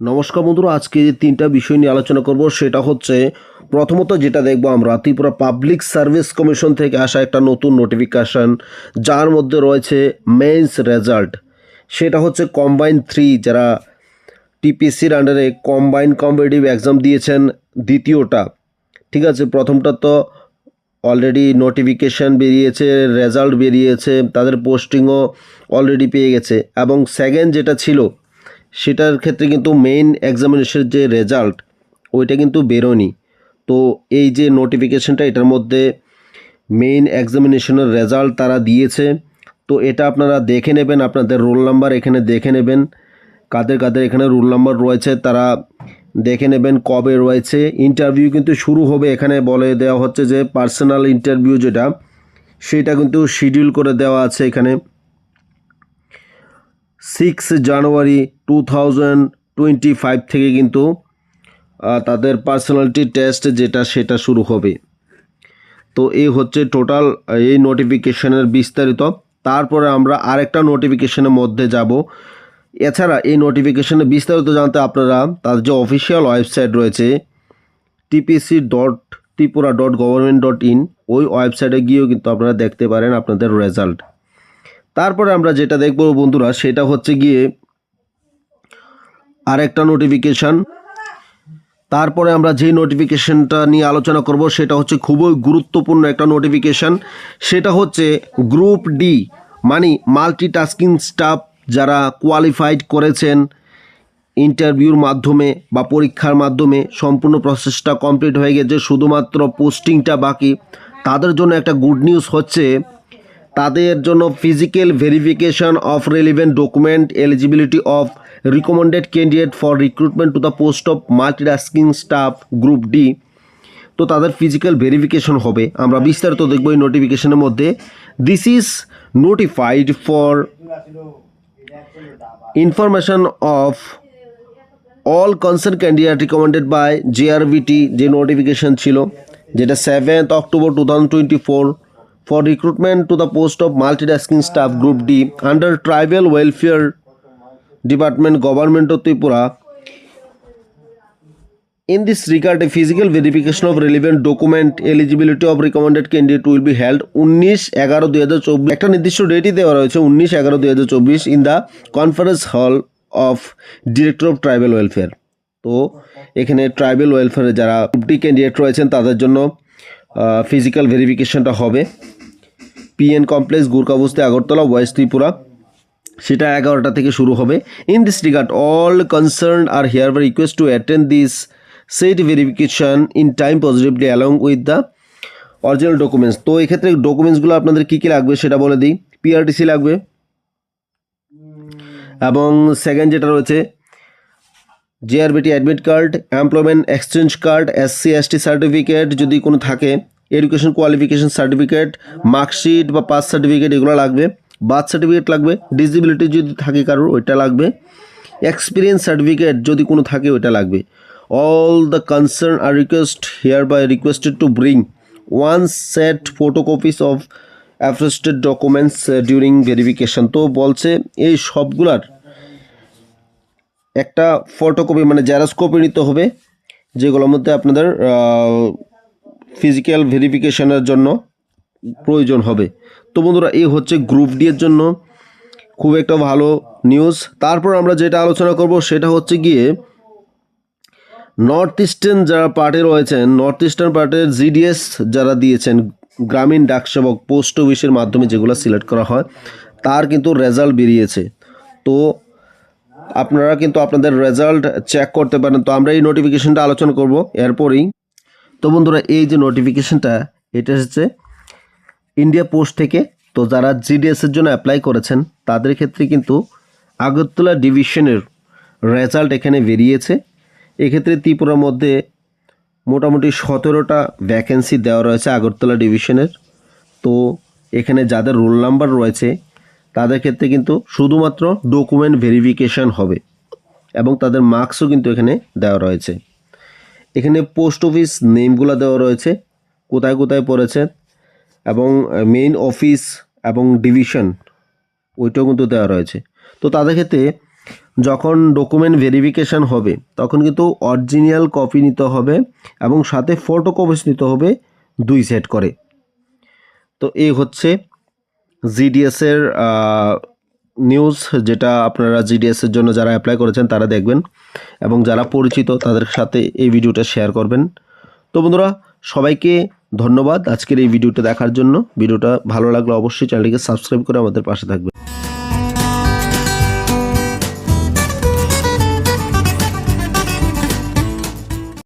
নমস্কার বন্ধুরা, আজকে যে তিনটা বিষয় নিয়ে আলোচনা করব সেটা হচ্ছে প্রথমত যেটা দেখব আমরা, ত্রিপুরা পাবলিক সার্ভিস কমিশন থেকে আসা একটা নতুন নোটিফিকেশন যার মধ্যে রয়েছে মেন্স রেজাল্ট সেটা হচ্ছে কম্বাইন থ্রি যারা টিপিসির আন্ডারে কম্বাইন কম্পিটিভ এক্সাম দিয়েছেন, দ্বিতীয়টা। ঠিক আছে, প্রথমটা তো অলরেডি নোটিফিকেশান বেরিয়েছে রেজাল্ট বেরিয়েছে, তাদের পোস্টিংও অলরেডি পেয়ে গেছে। এবং সেকেন্ড যেটা ছিল সেটার ক্ষেত্রে কিন্তু মেইন এক্সামিনেশনের যে রেজাল্ট ওইটা কিন্তু বেরোনি তো এই যে নোটিফিকেশনটা এটার মধ্যে মেইন এক্সামিনেশনের রেজাল্ট তারা দিয়েছে। তো এটা আপনারা দেখে নেবেন, আপনাদের রোল নাম্বার এখানে দেখে নেবেন। কাদের কাদের এখানে রোল নাম্বার রয়েছে, তারা দেখে নেবেন কবে রয়েছে। ইন্টারভিউ কিন্তু শুরু হবে, এখানে বলে দেওয়া হচ্ছে যে পার্সোনাল ইন্টারভিউ যেটা, সেটা কিন্তু শিডিউল করে দেওয়া আছে এখানে। Six January two twenty five থেকে কিন্তু তাদের পার্সোনালিটি টেস্ট যেটা সেটা শুরু হবে। তো এই হচ্ছে টোটাল এই নোটিফিকেশনের বিস্তারিত। তারপরে আমরা আরেকটা নোটিফিকেশনের মধ্যে যাব। এছাড়া এই নোটিফিকেশনের বিস্তারিত জানতে আপনারা তার যে অফিসিয়াল ওয়েবসাইট রয়েছে, TPC dot Tripura dot government dot in, ওই ওয়েবসাইটে গিয়েও কিন্তু আপনারা দেখতে পারেন আপনাদের রেজাল্ট। তারপরে আমরা যেটা দেখব বন্ধুরা, সেটা হচ্ছে গিয়ে আরেকটা নোটিফিকেশান তারপরে আমরা যে নোটিফিকেশনটা নিয়ে আলোচনা করব, সেটা হচ্ছে খুবই গুরুত্বপূর্ণ একটা নোটিফিকেশান সেটা হচ্ছে গ্রুপ ডি মানে মাল্টিটাস্কিং স্টাফ যারা কোয়ালিফাইড করেছেন ইন্টারভিউর মাধ্যমে বা পরীক্ষার মাধ্যমে, সম্পূর্ণ প্রসেসটা কমপ্লিট হয়ে গেছে। শুধুমাত্র পোস্টিংটা বাকি। তাদের জন্য একটা গুড নিউজ হচ্ছে তাদের জন্য physical verification of relevant document eligibility of recommended candidate for recruitment to the post of multitasking staff group D তো তাদের ফিজিক্যাল ভেরিফিকেশন হবে। আমরা বিস্তারিত দেখব এই নোটিফিকেশনের মধ্যে। This is notified for information of all concern candidate recommended by JRBT যে নোটিফিকেশন ছিল, যেটা seventh October two thousand twenty four for recruitment to the post of multitasking staff group D under tribal welfare department government of Tripura In this regard, a physical verification of relevant document eligibility of recommended candidate will be held উনিশ এগারো দুই হাজার চব্বিশ। একটা নির্দিষ্ট ডেটই দেওয়া রয়েছে উনিশ এগারো দুই হাজার চব্বিশ in the conference hall of director of tribal welfare তো এখানে ট্রাইবাল ওয়েলফেয়ারে যারা ফিফটি ক্যান্ডিডেট রয়েছেন তাদের জন্য ফিজিক্যাল ভেরিফিকেশনটা হবে। PN complex Gurkhabasti Agartala west Tripura সেটা এগারোটা থেকে শুরু হবে। In this regard all concern are hereby request to attend this set verification in time positively along with the original documents তো এক্ষেত্রে ডকুমেন্টসগুলো আপনাদের কী কী লাগবে সেটা বলে দিই। পিআরটিসি লাগবে। এবং সেকেন্ড যেটা রয়েছে JRBT admit card employment exchange card SC ST certificate যদি কোনো থাকে এডুকেশন কোয়ালিফিকেশন সার্টিফিকেট, মার্কশিট বা পাস সার্টিফিকেট এগুলো লাগবে। বার্থ সার্টিফিকেট লাগবে, ডিসেবিলিটি যদি থাকে কারোর, ওইটা লাগবে। এক্সপিরিয়েন্স সার্টিফিকেট যদি কোনো থাকে, ওইটা লাগবে। All the concern are request hereby requested to bring one set photocopies of afforested documents during verification তো বলছে, এই সবগুলার একটা ফটোকপি মানে জেরক্স কপি নিতে হবে, যেগুলোর মধ্যে আপনাদের ফিজিক্যাল ভেরিফিকেশনের জন্য প্রয়োজন হবে। তো বন্ধুরা, এই হচ্ছে গ্রুপ ডি এর জন্য খুব একটা ভালো নিউজ তারপর আমরা যেটা আলোচনা করব সেটা হচ্ছে গিয়ে নর্থ ইস্টার্ন যারা পার্টি রয়েছেন নর্থ ইস্টার্ন পার্টির জিডিএস যারা দিয়েছেন, গ্রামীণ ডাকসেবক পোস্ট অফিসের মাধ্যমে যেগুলো সিলেক্ট করা হয়, তার কিন্তু রেজাল্ট বেরিয়েছে। তো আপনারা কিন্তু আপনাদের রেজাল্ট চেক করতে পারেন। তো আমরা এই নোটিফিকেশনটা আলোচনা করব, এরপরেই তো বন্ধুরা, এই যে নোটিফিকেশনটা এটা হচ্ছে ইন্ডিয়া পোস্ট থেকে। তো যারা জিডিএসের জন্য অ্যাপ্লাই করেছেন, তাদের ক্ষেত্রে কিন্তু আগরতলা ডিভিশনের রেজাল্ট এখানে বেরিয়েছে। এক্ষেত্রে ত্রিপুরার মধ্যে মোটামুটি সতেরোটা ভ্যাকেন্সি দেওয়া রয়েছে আগরতলা ডিভিশনের তো এখানে যাদের রোল নাম্বার রয়েছে, তাদের ক্ষেত্রে কিন্তু শুধুমাত্র ডকুমেন্ট ভেরিফিকেশন হবে এবং তাদের মার্কসও কিন্তু এখানে দেওয়া রয়েছে। এখানে পোস্ট অফিস নেমগুলো দেওয়া রয়েছে। কোথায় কোথায় পড়েছে এবং মেইন অফিস এবং ডিভিশন ওইটাও কিন্তু দেওয়া রয়েছে। তো তাদের ক্ষেত্রে যখন ডকুমেন্ট ভেরিফিকেশান হবে, তখন কিন্তু অরিজিনাল কপি নিতে হবে এবং সাথে ফটো কপিস নিতে হবে দুই সেট করে। তো এই হচ্ছে জিডিএসের নিউজ যেটা আপনারা জিডিএসের জন্য যারা অ্যাপ্লাই করেছেন তারা দেখবেন এবং যারা পরিচিত তাদের সাথে এই ভিডিওটা শেয়ার করবেন। তো বন্ধুরা, সবাইকে ধন্যবাদ আজকের এই ভিডিওটা দেখার জন্য। ভিডিওটা ভালো লাগলে অবশ্যই চ্যানেলটিকে সাবস্ক্রাইব করে আমাদের পাশে থাকবেন।